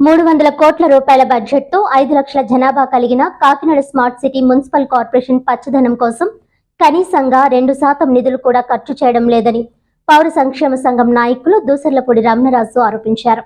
మూడు వందల కోట్ల రూపాయల బడ్జెట్తో ఐదు లక్షల జనాభా కలిగిన Kakinada smart city municipal corporation పచ్చదనం కోసం కనీసంగా రెండు శాతం నిధులు కూడా ఖర్చు చేయడం లేదని పౌర సంక్షేమ సంఘం నాయకులు దూసర్లపూడి రమణరాజు ఆరోపించారు.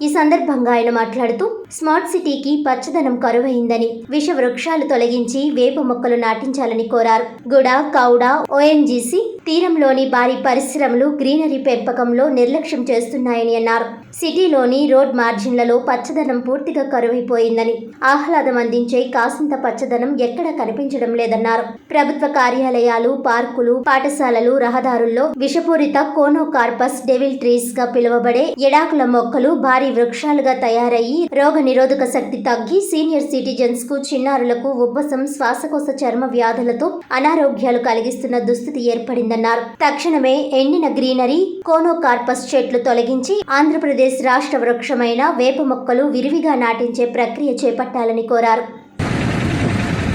ఈ సందర్భంగా ఆయన మాట్లాడుతూ స్మార్ట్ సిటీకి పచ్చదనం కరువైందని విష వృక్షాలు తొలగించి వేప మొక్కలు నాటించాలని కోరారు. గుడ కౌడ ఓఎన్జీసీ తీరంలోని భారీ పరిశ్రమలు గ్రీనరీ పెంపకంలో నిర్లక్ష్యం చేస్తున్నాయని అన్నారు. సిటీలోని రోడ్ మార్జిన్లలో పచ్చదనం పూర్తిగా కరువైపోయిందని ఆహ్లాదం అందించే కాసింత పచ్చదనం ఎక్కడా కనిపించడం లేదన్నారు. ప్రభుత్వ కార్యాలయాలు పార్కులు పాఠశాలలు రహదారుల్లో విషపూరిత కోనోకార్పస్ డెవిల్ ట్రీస్గా పిలువబడే ఎడాకుల మొక్కలు భారీ వృక్షాలుగా తయారయ్యి రోగ నిరోధక శక్తి తగ్గి సీనియర్ సిటిజన్స్కు చిన్నారులకు ఉబ్బసం శ్వాసకోశ చర్మ వ్యాధులతో అనారోగ్యాలు కలిగిస్తున్న దుస్థితి ఏర్పడింది ఏర్పడిందన్నారు తక్షణమే ఎండిన గ్రీనరీ కోనోకార్పస్ చెట్లు తొలగించి ఆంధ్రప్రదేశ్ రాష్ట్ర వృక్షమైన వేప మొక్కలు విరివిగా నాటించే ప్రక్రియ చేపట్టాలని కోరారు.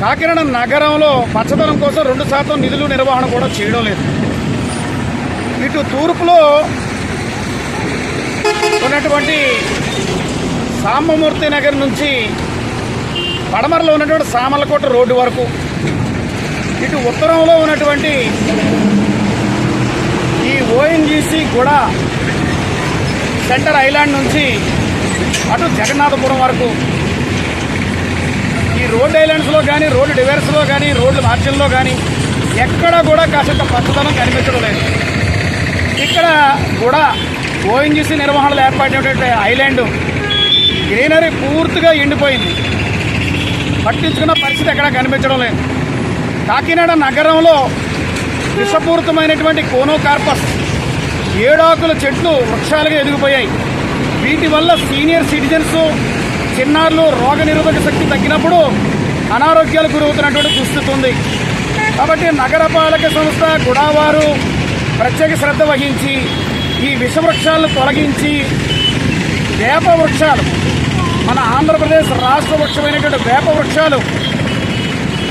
కాకినాడ నగరంలో పచ్చదనం కోసం రెండు శాతం నిధులు నిర్వహణ కూడా చేయడం లేదు. ఇటు తూర్పులో ఉన్నటువంటి సాంబమూర్తి నగర్ నుంచి పడమరలో ఉన్నటువంటి సామలకోట రోడ్డు వరకు ఇటు ఉత్తరంలో ఉన్నటువంటి ఈ కూడా సెంటర్ ఐలాండ్ నుంచి అటు జగన్నాథపురం వరకు. ఈ రోడ్ ఐలాండ్స్లో కానీ రోడ్డు డివైర్స్లో కానీ రోడ్ల మార్జిన్లో కానీ ఎక్కడ కూడా కాసేంత పచ్చదనం కనిపించడం లేదు. ఇక్కడ కూడా ఓఎన్జీసీ నిర్వహణలో ఏర్పడినటువంటి ఐలాండ్ గ్రీనరీ పూర్తిగా ఎండిపోయింది. పట్టించుకున్న పరిస్థితి ఎక్కడా కనిపించడం లేదు. కాకినాడ నగరంలో విషపూరితమైనటువంటి కోనోకార్పస్ ఏడాకుల చెట్లు వృక్షాలుగా ఎదిగిపోయాయి. వీటి వల్ల సీనియర్ సిటిజన్స్ చిన్నారులు రోగ నిరోధక శక్తి తగ్గినప్పుడు అనారోగ్యాలు గురవుతున్నటువంటి దుస్థితి ఉంది. కాబట్టి నగరపాలక సంస్థ గుడావారు ప్రత్యేక శ్రద్ధ వహించి ఈ విషవృక్షాలను తొలగించి వేప వృక్షాలు మన ఆంధ్రప్రదేశ్ రాష్ట్ర వృక్షమైనటువంటి వేప వృక్షాలు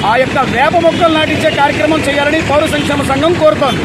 ఆ యొక్క వేప మొక్కలు నాటించే కార్యక్రమం చేయాలని పౌర సంక్షేమ సంఘం కోరుతోంది.